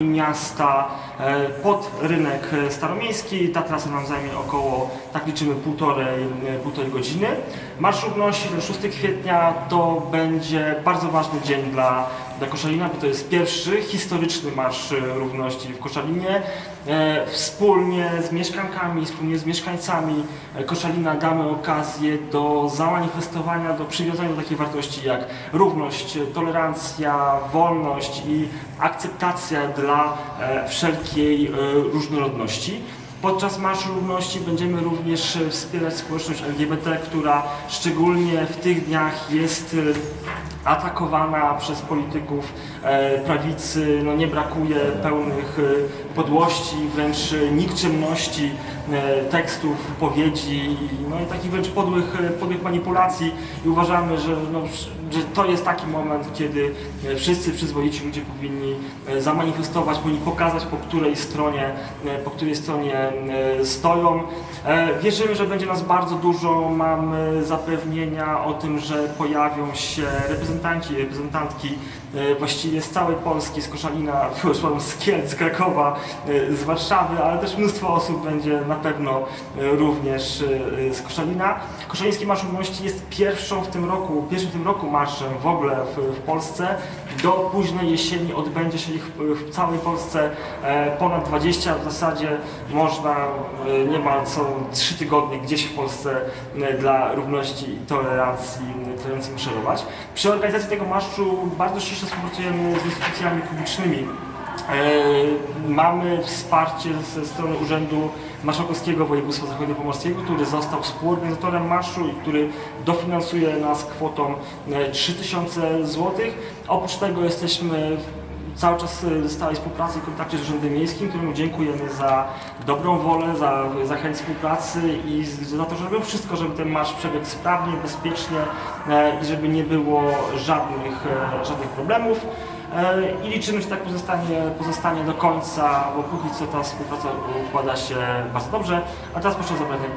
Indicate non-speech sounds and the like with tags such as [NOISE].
miasta e, pod rynek e, staromiejski. Ta trasa nam zajmie około, tak liczymy, półtorej, e, półtorej godziny. Marsz Równości, ten 6 kwietnia, to będzie bardzo ważny dzień dla, dla Koszalina, bo to jest pierwszy historyczny Marsz e, Równości w Koszalinie. E, Wspólnie z mieszkankami, wspólnie z mieszkańcami e, Koszalina damy okazję do zamanifestowania, do przywiązania do takiej wartości jak równość, tolerancja, wolność i akceptacja dla wszelkiej różnorodności. Podczas Marszu Równości będziemy również wspierać społeczność LGBT, która szczególnie w tych dniach jest atakowana przez polityków e, prawicy. No nie brakuje pełnych e, podłości, wręcz nikczemności e, tekstów, wypowiedzi no i takich wręcz podłych, podłych manipulacji i uważamy, że, no, że to jest taki moment, kiedy wszyscy przyzwoici ludzie powinni zamanifestować, powinni pokazać po której stronie, po której stronie stoją. Wierzymy, że będzie nas bardzo dużo, mamy zapewnienia o tym, że pojawią się reprezentanci i reprezentantki e, właściwie z całej Polski, z Koszalina, [LAUGHS] przepraszam, z Kielc, z Krakowa, e, z Warszawy, ale też mnóstwo osób będzie na pewno e, również z Koszalina. Koszaliński Marsz Równości jest pierwszą w tym roku, pierwszym w tym roku marszem w ogóle w, w Polsce. Do późnej jesieni odbędzie się ich w, w całej Polsce ponad 20, w zasadzie można niemal co 3 tygodnie gdzieś w Polsce dla równości i tolerancji, tolerancji maszerować. Przy organizacji tego marszu bardzo ściśle współpracujemy z instytucjami publicznymi. E, Mamy wsparcie ze strony Urzędu Marszałkowskiego Województwa Zachodniopomorskiego, który został współorganizatorem marszu i który dofinansuje nas kwotą e, 3000 zł. Oprócz tego jesteśmy cały czas w stałej współpracy i kontakcie z Urzędem Miejskim, któremu dziękujemy za dobrą wolę, za, za chęć współpracy i za to, że robią wszystko, żeby ten marsz przebiegł sprawnie, bezpiecznie e, i żeby nie było żadnych, e, żadnych problemów. E, I liczymy, że tak pozostanie, pozostanie do końca, bo póki co ta współpraca układa się bardzo dobrze. A teraz proszę o zabranie głosu.